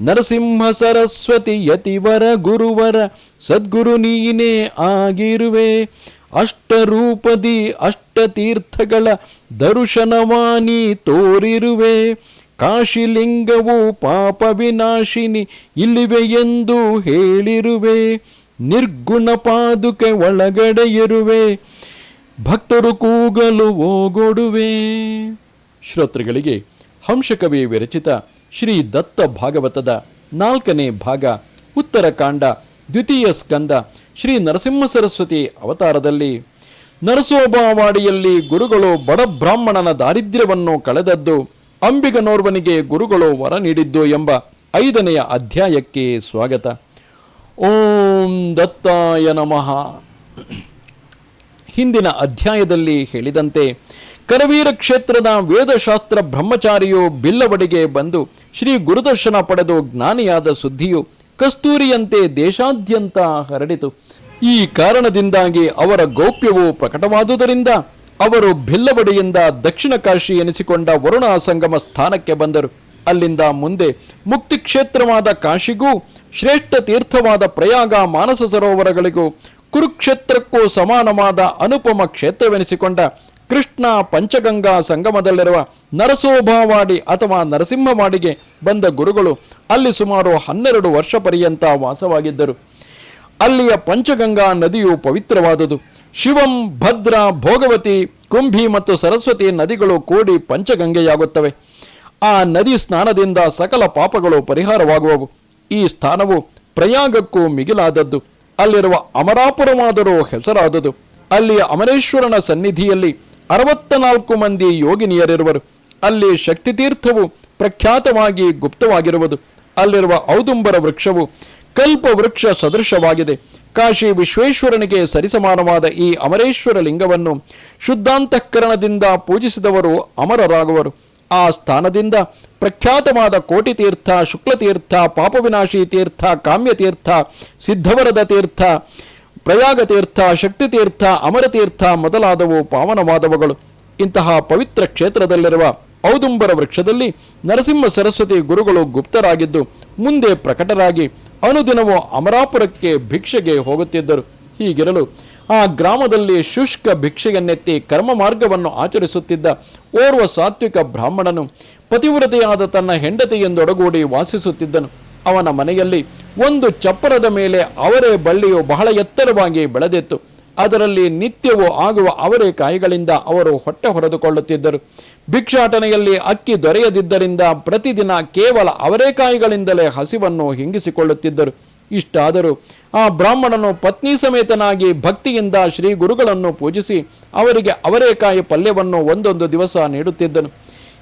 ನರಸಿಂಹ ಸರಸ್ವತಿ ಯತಿವರ ಗುರುವರ ಸದ್ಗುರು ನೀನೇ ಆಗಿರುವೆ. ಅಷ್ಟರೂಪದಿ ಅಷ್ಟತೀರ್ಥಗಳ ದರ್ಶನವಾನಿ ತೋರಿರುವೆ. ಕಾಶಿಲಿಂಗವು ಪಾಪ ವಿನಾಶಿನಿ ಇಲ್ಲಿವೆ ಎಂದು ಹೇಳಿರುವೆ. ನಿರ್ಗುಣ ಪಾದುಕೆ ಒಳಗಡೆ ಇರುವೆ ಭಕ್ತರು ಕೂಗಲು ಓಗೊಡುವೆ. ಶ್ರೋತೃಗಳಿಗೆ ಹಂಸಕವಿ ವಿರಚಿತ ಶ್ರೀ ದತ್ತ ಭಾಗವತದ ನಾಲ್ಕನೇ ಭಾಗ ಉತ್ತರಕಾಂಡ ದ್ವಿತೀಯ ಸ್ಕಂದ, ಶ್ರೀ ನರಸಿಂಹ ಸರಸ್ವತಿ ಅವತಾರದಲ್ಲಿ. ನರಸೋಬಾವಾಡಿಯಲ್ಲಿ ಗುರುಗಳು ಬಡ ಬ್ರಾಹ್ಮಣನ ದಾರಿದ್ರ್ಯವನ್ನು ಕಳೆದದ್ದು, ಅಂಬಿಗನೋರ್ವನಿಗೆ ಗುರುಗಳು ವರ ನೀಡಿದ್ದು ಎಂಬ ಐದನೆಯ ಅಧ್ಯಾಯಕ್ಕೆ ಸ್ವಾಗತ. ಓಂ ದತ್ತಾಯ ನಮಃ. ಹಿಂದಿನ ಅಧ್ಯಾಯದಲ್ಲಿ ಹೇಳಿದಂತೆ ಕರವೀರ ಕ್ಷೇತ್ರದ ವೇದಶಾಸ್ತ್ರ ಬ್ರಹ್ಮಚಾರಿಯು ಬಿಲ್ಲವಡಿಗೆ ಬಂದು ಶ್ರೀ ಗುರುದರ್ಶನ ಪಡೆದು ಜ್ಞಾನಿಯಾದ ಸುದ್ದಿಯು ಕಸ್ತೂರಿಯಂತೆ ದೇಶಾದ್ಯಂತ ಹರಡಿತು. ಈ ಕಾರಣದಿಂದಾಗಿ ಅವರ ಗೌಪ್ಯವು ಪ್ರಕಟವಾದುದರಿಂದ ಅವರು ಬಿಲ್ಲವಡಿಯಿಂದ ದಕ್ಷಿಣ ಕಾಶಿ ಎನಿಸಿಕೊಂಡ ವರುಣ ಸಂಗಮ ಸ್ಥಾನಕ್ಕೆ ಬಂದರು. ಅಲ್ಲಿಂದ ಮುಂದೆ ಮುಕ್ತಿ ಕ್ಷೇತ್ರವಾದ ಕಾಶಿಗೂ ಶ್ರೇಷ್ಠ ತೀರ್ಥವಾದ ಪ್ರಯಾಗ ಮಾನಸ ಸರೋವರಗಳಿಗೂ ಕುರುಕ್ಷೇತ್ರಕ್ಕೂ ಸಮಾನವಾದ ಅನುಪಮ ಕ್ಷೇತ್ರವೆನಿಸಿಕೊಂಡ ಕೃಷ್ಣ ಪಂಚಗಂಗಾ ಸಂಗಮದಲ್ಲಿರುವ ನರಸೋಭಾವಾಡಿ ಅಥವಾ ನರಸಿಂಹವಾಡಿಗೆ ಬಂದ ಗುರುಗಳು ಅಲ್ಲಿ ಸುಮಾರು ಹನ್ನೆರಡು ವರ್ಷ ಪರ್ಯಂತ ವಾಸವಾಗಿದ್ದರು. ಅಲ್ಲಿಯ ಪಂಚಗಂಗಾ ನದಿಯು ಪವಿತ್ರವಾದುದು. ಶಿವಂ, ಭದ್ರ, ಭೋಗವತಿ, ಕುಂಭಿ ಮತ್ತು ಸರಸ್ವತಿ ನದಿಗಳು ಕೂಡಿ ಪಂಚಗಂಗೆಯಾಗುತ್ತವೆ. ಆ ನದಿ ಸ್ನಾನದಿಂದ ಸಕಲ ಪಾಪಗಳು ಪರಿಹಾರವಾಗುವವು. ಈ ಸ್ಥಾನವು ಪ್ರಯಾಗಕ್ಕೂ ಮಿಗಿಲಾದದ್ದು. ಅಲ್ಲಿರುವ ಅಮರಾಪುರವಾದರೂ ಹೆಸರಾದದು. ಅಲ್ಲಿಯ ಅಮರೇಶ್ವರನ ಸನ್ನಿಧಿಯಲ್ಲಿ ಅರವತ್ತ ನಾಲ್ಕು ಮಂದಿ ಯೋಗಿನಿಯರಿರುವರು. ಅಲ್ಲಿ ಶಕ್ತಿತೀರ್ಥವು ಪ್ರಖ್ಯಾತವಾಗಿ ಗುಪ್ತವಾಗಿರುವುದು. ಅಲ್ಲಿರುವ ಔದುಂಬರ ವೃಕ್ಷವು ಕಲ್ಪ ವೃಕ್ಷ ಸದೃಶವಾಗಿದೆ. ಕಾಶಿ ವಿಶ್ವೇಶ್ವರನಿಗೆ ಸರಿಸಮಾನವಾದ ಈ ಅಮರೇಶ್ವರ ಲಿಂಗವನ್ನು ಶುದ್ಧಾಂತಃಕರಣದಿಂದ ಪೂಜಿಸಿದವರು ಅಮರರಾಗುವರು. ಆ ಸ್ಥಾನದಿಂದ ಪ್ರಖ್ಯಾತವಾದ ಕೋಟಿ ತೀರ್ಥ ಶುಕ್ಲತೀರ್ಥ, ಪಾಪವಿನಾಶಿ ತೀರ್ಥ, ಕಾಮ್ಯತೀರ್ಥ ಸಿದ್ಧವರದ ತೀರ್ಥ ಪ್ರಯಾಗ ತೀರ್ಥ, ಶಕ್ತಿ ತೀರ್ಥ ಅಮರತೀರ್ಥ ಮೊದಲಾದವು ಪಾವನವಾದವುಗಳು ಇಂತಹ ಪವಿತ್ರ ಕ್ಷೇತ್ರದಲ್ಲಿರುವ ಔದುಂಬರ ವೃಕ್ಷದಲ್ಲಿ ನರಸಿಂಹ ಸರಸ್ವತಿ ಗುರುಗಳು ಗುಪ್ತರಾಗಿದ್ದು, ಮುಂದೆ ಪ್ರಕಟರಾಗಿ ಅನುದಿನವೂ ಅಮರಾಪುರಕ್ಕೆ ಭಿಕ್ಷೆಗೆ ಹೋಗುತ್ತಿದ್ದರು. ಹೀಗಿರಲು ಆ ಗ್ರಾಮದಲ್ಲಿ ಶುಷ್ಕ ಭಿಕ್ಷೆಯನ್ನೆತ್ತಿ ಕರ್ಮ ಮಾರ್ಗವನ್ನು ಆಚರಿಸುತ್ತಿದ್ದ ಓರ್ವ ಸಾತ್ವಿಕ ಬ್ರಾಹ್ಮಣನು ಪತಿವ್ರತೆಯಾದ ತನ್ನ ಹೆಂಡತಿಯೊಂದೊಡಗೂಡಿ ವಾಸಿಸುತ್ತಿದ್ದನು. ಅವನ ಮನೆಯಲ್ಲಿ ಒಂದು ಚಪ್ಪರದ ಮೇಲೆ ಅವರೆ ಬಳ್ಳಿಯು ಬಹಳ ಎತ್ತರವಾಗಿ ಬೆಳೆದಿತ್ತು. ಅದರಲ್ಲಿ ನಿತ್ಯವೂ ಆಗುವ ಅವರೆಕಾಯಿಗಳಿಂದ ಅವರು ಹೊಟ್ಟೆ ಹೊರೆದುಕೊಳ್ಳುತ್ತಿದ್ದರು. ಭಿಕ್ಷಾಟನೆಯಲ್ಲಿ ಅಕ್ಕಿ ದೊರೆಯದಿದ್ದರಿಂದ ಪ್ರತಿದಿನ ಕೇವಲ ಅವರೆಕಾಯಿಗಳಿಂದಲೇ ಹಸಿವನ್ನು ಹಿಂಗಿಸಿಕೊಳ್ಳುತ್ತಿದ್ದರು. ಇಷ್ಟಾದರೂ ಆ ಬ್ರಾಹ್ಮಣನು ಪತ್ನಿ ಸಮೇತನಾಗಿ ಭಕ್ತಿಯಿಂದ ಶ್ರೀ ಗುರುಗಳನ್ನು ಪೂಜಿಸಿ ಅವರಿಗೆ ಅವರೇಕಾಯಿ ಪಲ್ಯವನ್ನು ಒಂದೊಂದು ದಿವಸ ನೀಡುತ್ತಿದ್ದನು.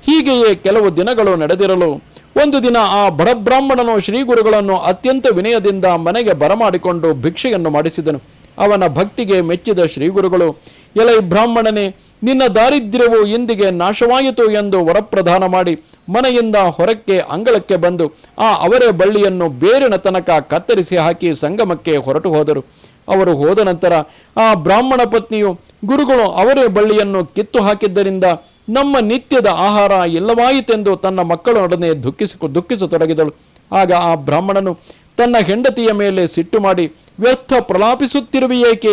ಹೀಗೆಯೇ ಕೆಲವು ದಿನಗಳು ನಡೆದಿರಲು ಒಂದು ದಿನ ಆ ಬಡಬ್ರಾಹ್ಮಣನು ಶ್ರೀ ಗುರುಗಳನ್ನು ಅತ್ಯಂತ ವಿನಯದಿಂದ ಮನೆಗೆ ಬರಮಾಡಿಕೊಂಡು ಭಿಕ್ಷೆಯನ್ನು ಮಾಡಿಸಿದನು. ಅವನ ಭಕ್ತಿಗೆ ಮೆಚ್ಚಿದ ಶ್ರೀಗುರುಗಳು ಎಲೈ ಬ್ರಾಹ್ಮಣನೇ, ನಿನ್ನ ದಾರಿದ್ರ್ಯವು ಇಂದಿಗೆ ನಾಶವಾಯಿತು ಎಂದು ವರಪ್ರದಾನ ಮಾಡಿ ಮನೆಯಿಂದ ಹೊರಕ್ಕೆ ಅಂಗಳಕ್ಕೆ ಬಂದು ಆ ಅವರೆ ಬಳ್ಳಿಯನ್ನು ಬೇರಿನ ತನಕ ಕತ್ತರಿಸಿ ಹಾಕಿ ಸಂಗಮಕ್ಕೆ ಹೊರಟು ಹೋದರು. ಅವರು ಹೋದ ನಂತರ ಆ ಬ್ರಾಹ್ಮಣ ಪತ್ನಿಯು ಗುರುಗಳು ಅವರೇ ಬಳ್ಳಿಯನ್ನು ಕಿತ್ತು ಹಾಕಿದ್ದರಿಂದ ನಮ್ಮ ನಿತ್ಯದ ಆಹಾರ ಎಲ್ಲವಾಯಿತೆಂದು ತನ್ನ ಮಕ್ಕಳೊಡನೆ ದುಃಖಿಸಿ ದುಃಖಿಸತೊಡಗಿದಳು. ಆಗ ಆ ಬ್ರಾಹ್ಮಣನು ತನ್ನ ಹೆಂಡತಿಯ ಮೇಲೆ ಸಿಟ್ಟು ಮಾಡಿ, ವ್ಯರ್ಥ ಪ್ರಲಾಪಿಸುತ್ತಿರುವೆಯೇಕೆ?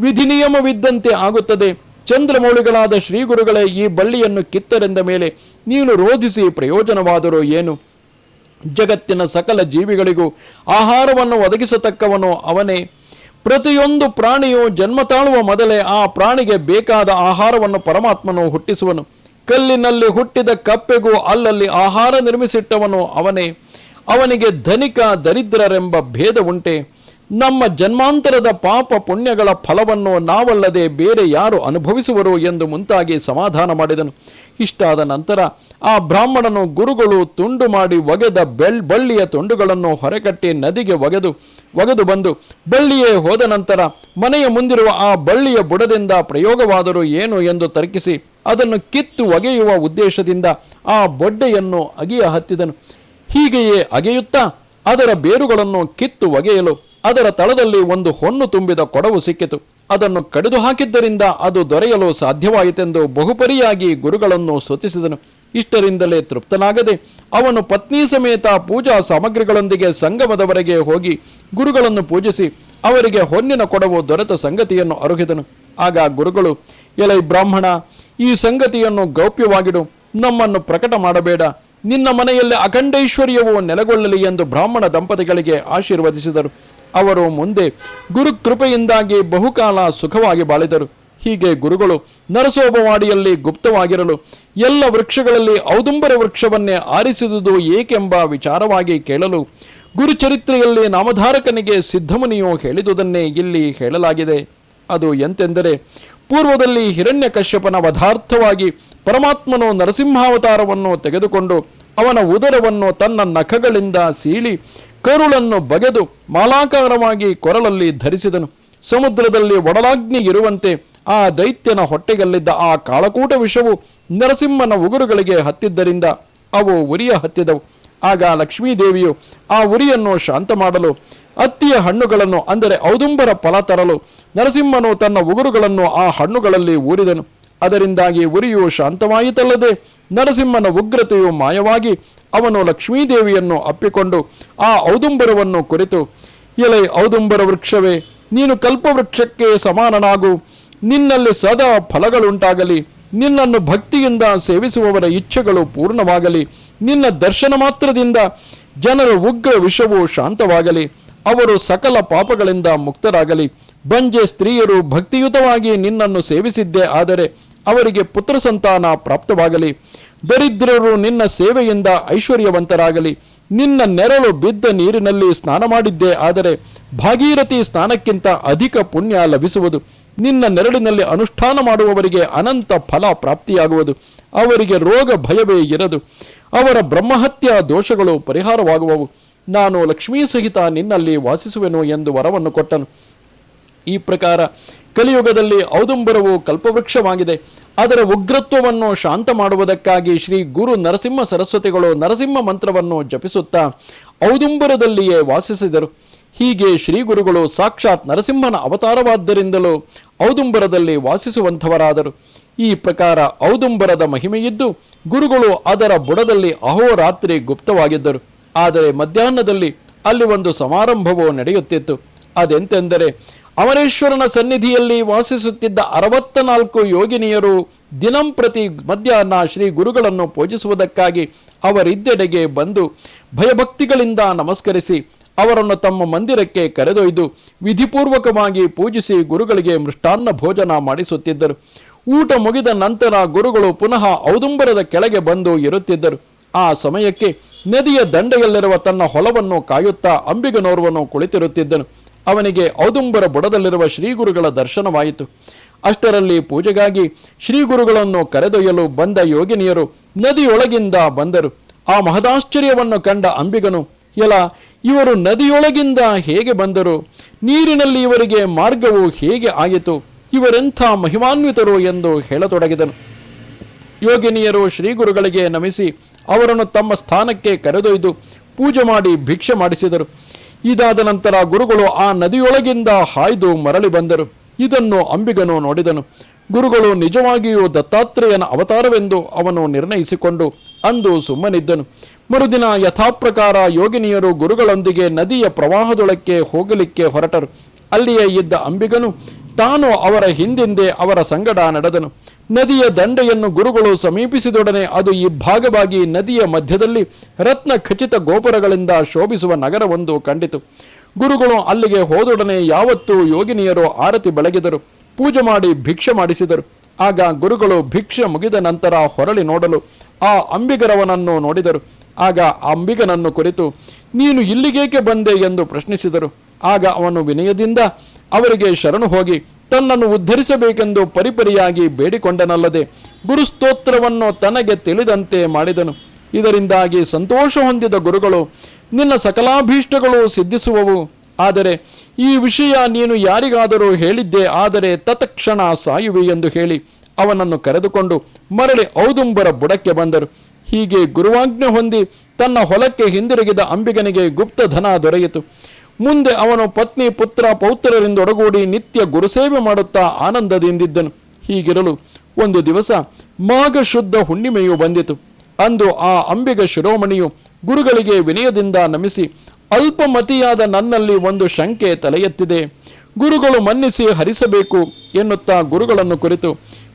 ವಿಧಿ ನಿಯಮವಿದ್ದಂತೆ ಆಗುತ್ತದೆ. ಚಂದ್ರಮೌಳಿಗಳಾದ ಶ್ರೀಗುರುಗಳೇ, ಈ ಬಳ್ಳಿಯನ್ನು ಕಿತ್ತರೆಂದ ಮೇಲೆ ನೀನು ರೋಧಿಸಿ ಪ್ರಯೋಜನವಾದರೂ ಏನು? ಜಗತ್ತಿನ ಸಕಲ ಜೀವಿಗಳಿಗೂ ಆಹಾರವನ್ನು ಒದಗಿಸತಕ್ಕವನು ಅವನೇ. ಪ್ರತಿಯೊಂದು ಪ್ರಾಣಿಯು ಜನ್ಮ ತಾಳುವ ಮೊದಲೇ ಆ ಪ್ರಾಣಿಗೆ ಬೇಕಾದ ಆಹಾರವನ್ನು ಪರಮಾತ್ಮನು ಹುಟ್ಟಿಸುವನು. ಕಲ್ಲಿನಲ್ಲಿ ಹುಟ್ಟಿದ ಕಪ್ಪೆಗೂ ಅಲ್ಲಲ್ಲಿ ಆಹಾರ ನಿರ್ಮಿಸಿಟ್ಟವನು ಅವನೇ. ಅವನಿಗೆ ಧನಿಕ ದರಿದ್ರರೆಂಬ ಭೇದ ಉಂಟೆ. ನಮ್ಮ ಜನ್ಮಾಂತರದ ಪಾಪ ಪುಣ್ಯಗಳ ಫಲವನ್ನು ನಾವಲ್ಲದೆ ಬೇರೆ ಯಾರು ಅನುಭವಿಸುವರು ಎಂದು ಮುಂತಾಗಿ ಸಮಾಧಾನ ಮಾಡಿದನು. ಇಷ್ಟಾದ ನಂತರ ಆ ಬ್ರಾಹ್ಮಣನು ಗುರುಗಳು ತುಂಡು ಮಾಡಿ ಒಗೆದ ಬೆಳ್ ಬಳ್ಳಿಯ ತುಂಡುಗಳನ್ನು ಹೊರಗಟ್ಟಿ ನದಿಗೆ ಒಗೆದು ಒಗೆದು ಬಂದು ಬಳ್ಳಿಯೇ ಹೋದ ನಂತರ ಮನೆಯ ಮುಂದಿರುವ ಆ ಬಳ್ಳಿಯ ಬುಡದಿಂದ ಪ್ರಯೋಗವಾದರೂ ಏನು ಎಂದು ತರ್ಕಿಸಿ ಅದನ್ನು ಕಿತ್ತು ಒಗೆಯುವ ಉದ್ದೇಶದಿಂದ ಆ ಬೊಡ್ಡೆಯನ್ನು ಅಗಿಯ ಹತ್ತಿದನು. ಹೀಗೆಯೇ ಅಗೆಯುತ್ತಾ ಅದರ ಬೇರುಗಳನ್ನು ಕಿತ್ತು ಒಗೆಯಲು ಅದರ ತಳದಲ್ಲಿ ಒಂದು ಹೊನ್ನು ತುಂಬಿದ ಕೊಡವು ಸಿಕ್ಕಿತು. ಅದನ್ನು ಕಡಿದು ಹಾಕಿದ್ದರಿಂದ ಅದು ದೊರೆಯಲು ಸಾಧ್ಯವಾಯಿತೆಂದು ಬಹುಪರಿಯಾಗಿ ಗುರುಗಳನ್ನು ಸ್ತುತಿಸಿದನು. ಇಷ್ಟರಿಂದಲೇ ತೃಪ್ತನಾಗದೆ ಅವನು ಪತ್ನಿ ಸಮೇತ ಪೂಜಾ ಸಾಮಗ್ರಿಗಳೊಂದಿಗೆ ಸಂಗಮದವರೆಗೆ ಹೋಗಿ ಗುರುಗಳನ್ನು ಪೂಜಿಸಿ ಅವರಿಗೆ ಹೊನ್ನಿನ ಕೊಡವು ದೊರೆತ ಸಂಗತಿಯನ್ನು ಅರುಗಿದನು ಆಗ ಗುರುಗಳು, ಎಲೈ ಬ್ರಾಹ್ಮಣ, ಈ ಸಂಗತಿಯನ್ನು ಗೌಪ್ಯವಾಗಿಡು. ನಮ್ಮನ್ನು ಪ್ರಕಟ ಮಾಡಬೇಡ. ನಿನ್ನ ಮನೆಯಲ್ಲಿ ಅಖಂಡೈಶ್ವರ್ಯವು ನೆಲೆಗೊಳ್ಳಲಿ ಎಂದು ಬ್ರಾಹ್ಮಣ ದಂಪತಿಗಳಿಗೆ ಆಶೀರ್ವದಿಸಿದರು. ಅವರು ಮುಂದೆ ಗುರು ಕೃಪೆಯಿಂದಾಗಿ ಬಹುಕಾಲ ಸುಖವಾಗಿ ಬಾಳಿದರು. ಹೀಗೆ ಗುರುಗಳು ನರಸೋಬವಾಡಿಯಲ್ಲಿ ಗುಪ್ತವಾಗಿರಲು ಎಲ್ಲ ವೃಕ್ಷಗಳಲ್ಲಿ ಔದುಂಬರ ವೃಕ್ಷವನ್ನೇ ಆರಿಸಿದುದು ಏಕೆಂಬ ವಿಚಾರವಾಗಿ ಕೇಳಲು ಗುರುಚರಿತ್ರೆಯಲ್ಲಿ ನಾಮಧಾರಕನಿಗೆ ಸಿದ್ಧಮುನಿಯು ಹೇಳಿದುದನ್ನೇ ಇಲ್ಲಿ ಹೇಳಲಾಗಿದೆ. ಅದು ಎಂತೆಂದರೆ, ಪೂರ್ವದಲ್ಲಿ ಹಿರಣ್ಯಕಶ್ಯಪನ ವಧಾರ್ಥವಾಗಿ ಪರಮಾತ್ಮನು ನರಸಿಂಹಾವತಾರವನ್ನು ತೆಗೆದುಕೊಂಡು ಅವನ ಉದರವನ್ನು ತನ್ನ ನಖಗಳಿಂದ ಸೀಳಿ ಕರುಳನ್ನು ಬಗೆದು ಮಾಲಾಕಾರವಾಗಿ ಕೊರಳಲ್ಲಿ ಧರಿಸಿದನು. ಸಮುದ್ರದಲ್ಲಿ ಒಡಲಾಗ್ನಿ ಇರುವಂತೆ ಆ ದೈತ್ಯನ ಹೊಟ್ಟೆಗಲ್ಲಿದ್ದ ಆ ಕಾಳಕೂಟ ವಿಷವು ನರಸಿಂಹನ ಉಗುರುಗಳಿಗೆ ಹತ್ತಿದ್ದರಿಂದ ಅವು ಉರಿಯ ಹತ್ತಿದವು. ಆಗ ಲಕ್ಷ್ಮೀದೇವಿಯು ಆ ಉರಿಯನ್ನು ಶಾಂತ ಮಾಡಲು, ಅತ್ತಿಯ ಹಣ್ಣುಗಳನ್ನು ಅಂದರೆ ಔದುಂಬರ ಫಲ ತರಲು ನರಸಿಂಹನು ತನ್ನ ಉಗುರುಗಳನ್ನು ಆ ಹಣ್ಣುಗಳಲ್ಲಿ ಊರಿದನು. ಅದರಿಂದಾಗಿ ಉರಿಯು ಶಾಂತವಾಯಿತಲ್ಲದೆ ನರಸಿಂಹನ ಉಗ್ರತೆಯು ಮಾಯವಾಗಿ ಅವನು ಲಕ್ಷ್ಮೀದೇವಿಯನ್ನು ಅಪ್ಪಿಕೊಂಡು ಆ ಔದುಂಬರವನ್ನು ಕುರಿತು, ಎಲೆ ಔದುಂಬರ ವೃಕ್ಷವೇ, ನೀನು ಕಲ್ಪವೃಕ್ಷಕ್ಕೆ ಸಮಾನನಾಗು. ನಿನ್ನಲ್ಲಿ ಸದಾ ಫಲಗಳುಂಟಾಗಲಿ. ನಿನ್ನನ್ನು ಭಕ್ತಿಯಿಂದ ಸೇವಿಸುವವರ ಇಚ್ಛೆಗಳು ಪೂರ್ಣವಾಗಲಿ. ನಿನ್ನ ದರ್ಶನ ಮಾತ್ರದಿಂದ ಜನರ ಉಗ್ರ ವಿಷವು ಶಾಂತವಾಗಲಿ. ಅವರು ಸಕಲ ಪಾಪಗಳಿಂದ ಮುಕ್ತರಾಗಲಿ. ಬಂಜೆ ಸ್ತ್ರೀಯರು ಭಕ್ತಿಯುತವಾಗಿ ನಿನ್ನನ್ನು ಸೇವಿಸಿದ್ದೇ ಆದರೆ ಅವರಿಗೆ ಪುತ್ರ ಸಂತಾನ ಪ್ರಾಪ್ತವಾಗಲಿ. ದರಿದ್ರರು ನಿನ್ನ ಸೇವೆಯಿಂದ ಐಶ್ವರ್ಯವಂತರಾಗಲಿ. ನಿನ್ನ ನೆರಳು ಬಿದ್ದ ನೀರಿನಲ್ಲಿ ಸ್ನಾನ ಮಾಡಿದ್ದೆ, ಆದರೆ ಭಾಗೀರಥಿ ಸ್ನಾನಕ್ಕಿಂತ ಅಧಿಕ ಪುಣ್ಯ ಲಭಿಸುವುದು. ನಿನ್ನ ನೆರಳಿನಲ್ಲಿ ಅನುಷ್ಠಾನ ಮಾಡುವವರಿಗೆ ಅನಂತ ಫಲ ಪ್ರಾಪ್ತಿಯಾಗುವುದು. ಅವರಿಗೆ ರೋಗ ಭಯವೇ ಇರದು. ಅವರ ಬ್ರಹ್ಮಹತ್ಯ ದೋಷಗಳು ಪರಿಹಾರವಾಗುವವು. ನಾನು ಲಕ್ಷ್ಮೀ ಸಹಿತ ನಿನ್ನಲ್ಲಿ ವಾಸಿಸುವೆನು ಎಂದು ವರವನ್ನು ಕೊಟ್ಟನು. ಈ ಪ್ರಕಾರ ಕಲಿಯುಗದಲ್ಲಿ ಔದುಂಬರವು ಕಲ್ಪವೃಕ್ಷವಾಗಿದೆ. ಅದರ ಉಗ್ರತ್ವವನ್ನು ಶಾಂತ ಮಾಡುವುದಕ್ಕಾಗಿ ಶ್ರೀ ಗುರು ನರಸಿಂಹ ಸರಸ್ವತಿಗಳು ನರಸಿಂಹ ಮಂತ್ರವನ್ನು ಜಪಿಸುತ್ತಾ ಔದುಂಬರದಲ್ಲಿಯೇ ವಾಸಿಸಿದರು. ಹೀಗೆ ಶ್ರೀ ಗುರುಗಳು ಸಾಕ್ಷಾತ್ ನರಸಿಂಹನ ಅವತಾರವಾದ್ದರಿಂದಲೂ ಔದುಂಬರದಲ್ಲಿ ವಾಸಿಸುವಂಥವರಾದರು. ಈ ಪ್ರಕಾರ ಔದುಂಬರದ ಮಹಿಮೆಯಿದ್ದು ಗುರುಗಳು ಅದರ ಬುಡದಲ್ಲಿ ಅಹೋರಾತ್ರಿ ಗುಪ್ತವಾಗಿದ್ದರು. ಆದರೆ ಮಧ್ಯಾಹ್ನದಲ್ಲಿ ಅಲ್ಲಿ ಒಂದು ಸಮಾರಂಭವು ನಡೆಯುತ್ತಿತ್ತು. ಅದೆಂತೆಂದರೆ ಅಮರೇಶ್ವರನ ಸನ್ನಿಧಿಯಲ್ಲಿ ವಾಸಿಸುತ್ತಿದ್ದ ಅರವತ್ತ ನಾಲ್ಕು ಯೋಗಿನಿಯರು ದಿನಂಪ್ರತಿ ಮಧ್ಯಾಹ್ನ ಶ್ರೀ ಗುರುಗಳನ್ನು ಪೂಜಿಸುವುದಕ್ಕಾಗಿ ಅವರಿದ್ದೆಡೆಗೆ ಬಂದು ಭಯಭಕ್ತಿಗಳಿಂದ ನಮಸ್ಕರಿಸಿ ಅವರನ್ನು ತಮ್ಮ ಮಂದಿರಕ್ಕೆ ಕರೆದೊಯ್ದು ವಿಧಿಪೂರ್ವಕವಾಗಿ ಪೂಜಿಸಿ ಗುರುಗಳಿಗೆ ಮೃಷ್ಟಾನ್ನ ಭೋಜನ ಮಾಡಿಸುತ್ತಿದ್ದರು. ಊಟ ಮುಗಿದ ನಂತರ ಗುರುಗಳು ಪುನಃ ಔದುಂಬರದ ಕೆಳಗೆ ಬಂದು ಇರುತ್ತಿದ್ದರು. ಆ ಸಮಯಕ್ಕೆ ನದಿಯ ದಂಡೆಯಲ್ಲಿರುವ ತನ್ನ ಹೊಲವನ್ನು ಕಾಯುತ್ತಾ ಅಂಬಿಗನೋರ್ವನು ಕುಳಿತಿರುತ್ತಿದ್ದನು. ಅವನಿಗೆ ಔದುಂಬರ ಬುಡದಲ್ಲಿರುವ ಶ್ರೀಗುರುಗಳ ದರ್ಶನವಾಯಿತು. ಅಷ್ಟರಲ್ಲಿ ಪೂಜೆಗಾಗಿ ಶ್ರೀಗುರುಗಳನ್ನು ಕರೆದೊಯ್ಯಲು ಬಂದ ಯೋಗಿನಿಯರು ನದಿಯೊಳಗಿಂದ ಬಂದರು. ಆ ಮಹದಾಶ್ಚರ್ಯವನ್ನು ಕಂಡ ಅಂಬಿಗನು, ಎಲ, ಇವರು ನದಿಯೊಳಗಿಂದ ಹೇಗೆ ಬಂದರು? ನೀರಿನಲ್ಲಿ ಇವರಿಗೆ ಮಾರ್ಗವು ಹೇಗೆ ಆಯಿತು? ಇವರೆಂಥ ಮಹಿಮಾನ್ವಿತರು ಎಂದು ಹೇಳತೊಡಗಿದನು. ಯೋಗಿನಿಯರು ಶ್ರೀಗುರುಗಳಿಗೆ ನಮಿಸಿ ಅವರನ್ನು ತಮ್ಮ ಸ್ಥಾನಕ್ಕೆ ಕರೆದೊಯ್ದು ಪೂಜೆ ಮಾಡಿ ಭಿಕ್ಷೆ ಮಾಡಿಸಿದರು. ಇದಾದ ನಂತರ ಗುರುಗಳು ಆ ನದಿಯೊಳಗಿಂದ ಹಾಯ್ದು ಮರಳಿ ಬಂದರು. ಇದನ್ನು ಅಂಬಿಗನು ನೋಡಿದನು. ಗುರುಗಳು ನಿಜವಾಗಿಯೂ ದತ್ತಾತ್ರೇಯನ ಅವತಾರವೆಂದು ಅವನು ನಿರ್ಣಯಿಸಿಕೊಂಡು ಅಂದು ಸುಮ್ಮನಿದ್ದನು. ಮರುದಿನ ಯಥಾಪ್ರಕಾರ ಯೋಗಿನಿಯರು ಗುರುಗಳೊಂದಿಗೆ ನದಿಯ ಪ್ರವಾಹದೊಳಕ್ಕೆ ಹೋಗಲಿಕ್ಕೆ ಹೊರಟರು. ಅಲ್ಲಿಯೇ ಇದ್ದ ಅಂಬಿಗನು ತಾನು ಅವರ ಹಿಂದೆಂದೇ ಅವರ ಸಂಗಡ ನಡೆದನು. ನದಿಯ ದಂಡೆಯನ್ನು ಗುರುಗಳು ಸಮೀಪಿಸಿದೊಡನೆ ಅದು ಈ ಭಾಗವಾಗಿ ನದಿಯ ಮಧ್ಯದಲ್ಲಿ ರತ್ನ ಖಚಿತ ಗೋಪುರಗಳಿಂದ ಶೋಭಿಸುವ ನಗರವೊಂದು ಕಂಡಿತು. ಗುರುಗಳು ಅಲ್ಲಿಗೆ ಹೋದೊಡನೆ ಯಾವತ್ತೂ ಯೋಗಿನಿಯರು ಆರತಿ ಬೆಳಗಿದರು, ಪೂಜೆ ಮಾಡಿ ಭಿಕ್ಷೆ ಮಾಡಿಸಿದರು. ಆಗ ಗುರುಗಳು ಭಿಕ್ಷೆ ಮುಗಿದ ನಂತರ ಹೊರಳಿ ನೋಡಲು ಆ ಅಂಬಿಗರವನನ್ನು ನೋಡಿದರು. ಆಗ ಅಂಬಿಗನನ್ನು ಕುರಿತು, ನೀನು ಇಲ್ಲಿಗೇಕೆ ಬಂದೆ? ಎಂದು ಪ್ರಶ್ನಿಸಿದರು. ಆಗ ಅವನು ವಿನಯದಿಂದ, ಅವರಿಗೆ ಶರಣು ಹೋಗಿ ತನ್ನನ್ನು ಉದ್ಧರಿಸಬೇಕೆಂದು ಪರಿಪರಿಯಾಗಿ ಬೇಡಿಕೊಂಡನಲ್ಲದೆ ಗುರುಸ್ತೋತ್ರವನ್ನು ತನಗೆ ತಿಳಿದಂತೆ ಮಾಡಿದನು. ಇದರಿಂದಾಗಿ ಸಂತೋಷ ಹೊಂದಿದ ಗುರುಗಳು, ನಿನ್ನ ಸಕಲಾಭೀಷ್ಟಗಳು ಸಿದ್ಧಿಸುವವು. ಆದರೆ ಈ ವಿಷಯ ನೀನು ಯಾರಿಗಾದರೂ ಹೇಳಿದ್ದೆ ಆದರೆ ತತ್ಕ್ಷಣ ಸಾಯುವೆ ಎಂದು ಹೇಳಿ ಅವನನ್ನು ಕರೆದುಕೊಂಡು ಮರಳಿ ಔದುಂಬರ ಬುಡಕ್ಕೆ ಬಂದರು. ಹೀಗೆ ಗುರುವಾಜ್ಞೆ ಹೊಂದಿ ತನ್ನ ಹೊಲಕ್ಕೆ ಹಿಂದಿರುಗಿದ ಅಂಬಿಗನಿಗೆ ಗುಪ್ತಧನ ದೊರೆಯಿತು. ಮುಂದೆ ಅವನು ಪತ್ನಿ, ಪುತ್ರ, ಪೌತ್ರರಿಂದ ಒಡಗೂಡಿ ನಿತ್ಯ ಗುರುಸೇವೆ ಮಾಡುತ್ತಾ ಆನಂದದಿಂದಿದ್ದನು. ಹೀಗಿರಲು ಒಂದು ದಿವಸ ಮಾಘ ಶುದ್ಧ ಹುಣ್ಣಿಮೆಯು ಬಂದಿತು. ಅಂದು ಆ ಅಂಬಿಗ ಶಿರೋಮಣಿಯು ಗುರುಗಳಿಗೆ ವಿನಯದಿಂದ ನಮಿಸಿ, ಅಲ್ಪಮತಿಯಾದ ನನ್ನಲ್ಲಿ ಒಂದು ಶಂಕೆ ತಲೆ ಎತ್ತಿದೆ ಗುರುಗಳು ಮನ್ನಿಸಿ ಹರಿಸಬೇಕು ಎನ್ನುತ್ತಾ ಗುರುಗಳನ್ನು ಕುರಿತು,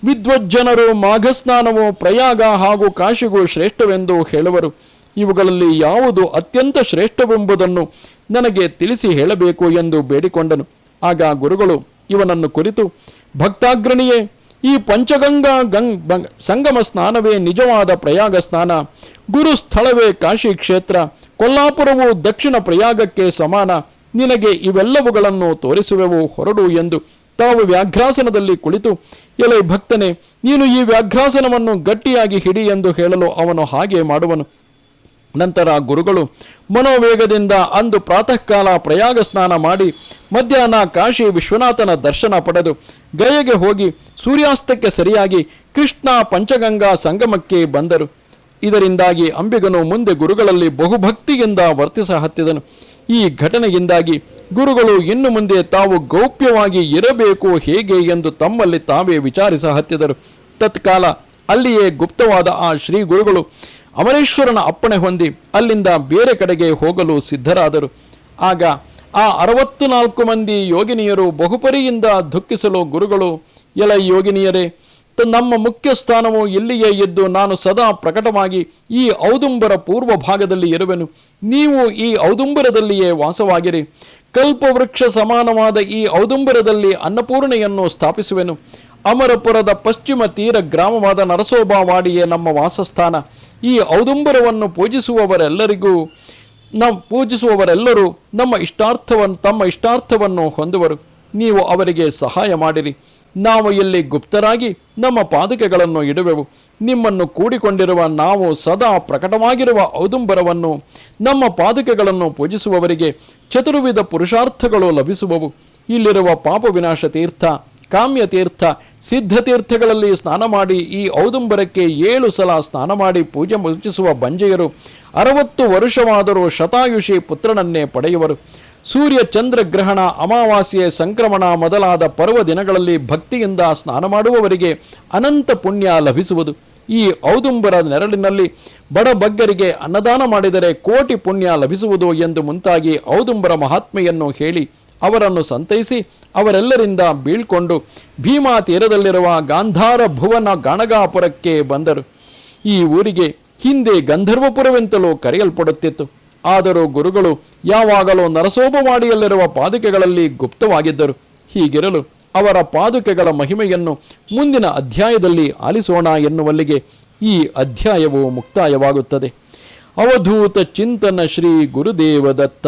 ವಿದ್ವಜ್ಜನರು ಮಾಘಸ್ನಾನವು ಪ್ರಯಾಗ ಹಾಗೂ ಕಾಶಿಗೂ ಶ್ರೇಷ್ಠವೆಂದು ಹೇಳುವರು. ಇವುಗಳಲ್ಲಿ ಯಾವುದು ಅತ್ಯಂತ ಶ್ರೇಷ್ಠವೆಂಬುದನ್ನು ನನಗೆ ತಿಳಿಸಿ ಹೇಳಬೇಕು ಎಂದು ಬೇಡಿಕೊಂಡನು. ಆಗ ಗುರುಗಳು ಇವನನ್ನು ಕುರಿತು ಭಕ್ತಾಗ್ರಣಿಯೇ ಈ ಪಂಚಗಂಗಾ ಗಂಗ್ ಸಂಗಮ ಸ್ನಾನವೇ ನಿಜವಾದ ಪ್ರಯಾಗ ಸ್ನಾನ. ಗುರು ಸ್ಥಳವೇ ಕಾಶಿ ಕ್ಷೇತ್ರ. ಕೊಲ್ಲಾಪುರವು ದಕ್ಷಿಣ ಪ್ರಯಾಗಕ್ಕೆ ಸಮಾನ. ನಿನಗೆ ಇವೆಲ್ಲವುಗಳನ್ನು ತೋರಿಸುವೆವು, ಹೊರಡು ಎಂದು ತಾವು ವ್ಯಾಘ್ರಾಸನದಲ್ಲಿ ಕುಳಿತು, ಎಲೆ ಭಕ್ತನೇ, ನೀನು ಈ ವ್ಯಾಘ್ರಾಸನವನ್ನು ಗಟ್ಟಿಯಾಗಿ ಹಿಡಿ ಎಂದು ಹೇಳಲು ಅವನು ಹಾಗೆ ಮಾಡುವನು. ನಂತರ ಗುರುಗಳು ಮನೋವೇಗದಿಂದ ಅಂದು ಪ್ರಾತಃ ಕಾಲ ಪ್ರಯಾಗ ಸ್ನಾನ ಮಾಡಿ ಮಧ್ಯಾಹ್ನ ಕಾಶಿ ವಿಶ್ವನಾಥನ ದರ್ಶನ ಪಡೆದು ಗಯೆಗೆ ಹೋಗಿ ಸೂರ್ಯಾಸ್ತಕ್ಕೆ ಸರಿಯಾಗಿ ಕೃಷ್ಣ ಪಂಚಗಂಗಾ ಸಂಗಮಕ್ಕೆ ಬಂದರು. ಇದರಿಂದಾಗಿ ಅಂಬಿಗನು ಮುಂದೆ ಗುರುಗಳಲ್ಲಿ ಬಹುಭಕ್ತಿಯಿಂದ ವರ್ತಿಸ ಹತ್ತಿದನು. ಈ ಘಟನೆಯಿಂದಾಗಿ ಗುರುಗಳು ಇನ್ನು ಮುಂದೆ ತಾವು ಗೌಪ್ಯವಾಗಿ ಇರಬೇಕು ಹೇಗೆ ಎಂದು ತಮ್ಮಲ್ಲಿ ತಾವೇ ವಿಚಾರಿಸ ಹತ್ತಿದರು. ತತ್ಕಾಲ ಅಲ್ಲಿಯೇ ಗುಪ್ತವಾದ ಆ ಶ್ರೀ ಗುರುಗಳು ಅಮರೇಶ್ವರನ ಅಪ್ಪಣೆ ಹೊಂದಿ ಅಲ್ಲಿಂದ ಬೇರೆ ಕಡೆಗೆ ಹೋಗಲು ಸಿದ್ಧರಾದರು. ಆಗ ಆ ಅರವತ್ತು ನಾಲ್ಕು ಮಂದಿ ಯೋಗಿನಿಯರು ಬಹುಪರಿಯಿಂದ ದುಃಖಿಸಲು ಗುರುಗಳು, ಎಲ ಯೋಗಿನಿಯರೇ ನಮ್ಮ ಮುಖ್ಯ ಸ್ಥಾನವು ಇಲ್ಲಿಯೇ ಎದ್ದು ನಾನು ಸದಾ ಪ್ರಕಟವಾಗಿ ಈ ಔದುಂಬರ ಪೂರ್ವ ಭಾಗದಲ್ಲಿ ಇರುವೆನು. ನೀವು ಈ ಔದುಂಬರದಲ್ಲಿಯೇ ವಾಸವಾಗಿರಿ. ಕಲ್ಪವೃಕ್ಷ ಸಮಾನವಾದ ಈ ಔದುಂಬರದಲ್ಲಿ ಅನ್ನಪೂರ್ಣೆಯನ್ನು ಸ್ಥಾಪಿಸುವೆನು. ಅಮರಪುರದ ಪಶ್ಚಿಮ ತೀರ ಗ್ರಾಮವಾದ ನರಸೋಬಾವಾಡಿಯೇ ನಮ್ಮ ವಾಸಸ್ಥಾನ. ಈ ಔದುಂಬರವನ್ನು ಪೂಜಿಸುವವರೆಲ್ಲರಿಗೂ ನಾವು ಪೂಜಿಸುವವರೆಲ್ಲರೂ ನಮ್ಮ ಇಷ್ಟಾರ್ಥವನ್ನು ತಮ್ಮ ಇಷ್ಟಾರ್ಥವನ್ನು ಹೊಂದುವರು. ನೀವು ಅವರಿಗೆ ಸಹಾಯ ಮಾಡಿರಿ. ನಾವು ಇಲ್ಲಿ ಗುಪ್ತರಾಗಿ ನಮ್ಮ ಪಾದುಕೆಗಳನ್ನು ಇಡುವೆವು. ನಿಮ್ಮನ್ನು ಕೂಡಿಕೊಂಡಿರುವ ನಾವು ಸದಾ ಪ್ರಕಟವಾಗಿರುವ ಔದುಂಬರವನ್ನು, ನಮ್ಮ ಪಾದುಕೆಗಳನ್ನು ಪೂಜಿಸುವವರಿಗೆ ಚತುರ್ವಿಧ ಪುರುಷಾರ್ಥಗಳು ಲಭಿಸುವವು. ಇಲ್ಲಿರುವ ಪಾಪ ವಿನಾಶ ತೀರ್ಥ ಕಾಮ್ಯ ತೀರ್ಥ ಸಿದ್ಧ ತೀರ್ಥಗಳಲ್ಲಿ ಸ್ನಾನ ಮಾಡಿ, ಈ ಔದುಂಬರಕ್ಕೆ ಏಳು ಸಲ ಸ್ನಾನ ಮಾಡಿ ಪೂಜೆ ಮುಚ್ಚಿಸುವ ಬಂಜೆಯರು ಅರವತ್ತು ವರುಷವಾದರೂ ಶತಾಯುಷಿ ಪುತ್ರನನ್ನೇ ಪಡೆಯುವರು. ಸೂರ್ಯ ಚಂದ್ರ ಗ್ರಹಣ, ಅಮಾವಾಸ್ಯೆ ಸಂಕ್ರಮಣ ಮೊದಲಾದ ಪರ್ವ ದಿನಗಳಲ್ಲಿ ಭಕ್ತಿಯಿಂದ ಸ್ನಾನ ಮಾಡುವವರಿಗೆ ಅನಂತ ಪುಣ್ಯ ಲಭಿಸುವುದು. ಈ ಔದುಂಬರ ನೆರಳಿನಲ್ಲಿ ಬಡ ಬಗ್ಗರಿಗೆ ಅನ್ನದಾನ ಮಾಡಿದರೆ ಕೋಟಿ ಪುಣ್ಯ ಲಭಿಸುವುದು ಎಂದು ಮುಂತಾಗಿ ಔದುಂಬರ ಮಹಾತ್ಮೆಯನ್ನು ಹೇಳಿ ಅವರನ್ನು ಸಂತೈಸಿ ಅವರೆಲ್ಲರಿಂದ ಬೀಳ್ಕೊಂಡು ಭೀಮಾ ತೀರದಲ್ಲಿರುವ ಗಾಂಧಾರ ಭುವನ ಗಾಣಗಾಪುರಕ್ಕೆ ಬಂದರು. ಈ ಊರಿಗೆ ಹಿಂದೆ ಗಂಧರ್ವಪುರವೆಂತಲೂ ಕರೆಯಲ್ಪಡುತ್ತಿತ್ತು. ಆದರೂ ಗುರುಗಳು ಯಾವಾಗಲೂ ನರಸೋಬವಾಡಿಯಲ್ಲಿರುವ ಪಾದುಕೆಗಳಲ್ಲಿ ಗುಪ್ತವಾಗಿದ್ದರು. ಹೀಗಿರಲು ಅವರ ಪಾದುಕೆಗಳ ಮಹಿಮೆಯನ್ನು ಮುಂದಿನ ಅಧ್ಯಾಯದಲ್ಲಿ ಆಲಿಸೋಣ ಎನ್ನುವಲ್ಲಿಗೆ ಈ ಅಧ್ಯಾಯವು ಮುಕ್ತಾಯವಾಗುತ್ತದೆ. ಅವಧೂತ ಚಿಂತನ ಶ್ರೀ ಗುರುದೇವ ದತ್ತ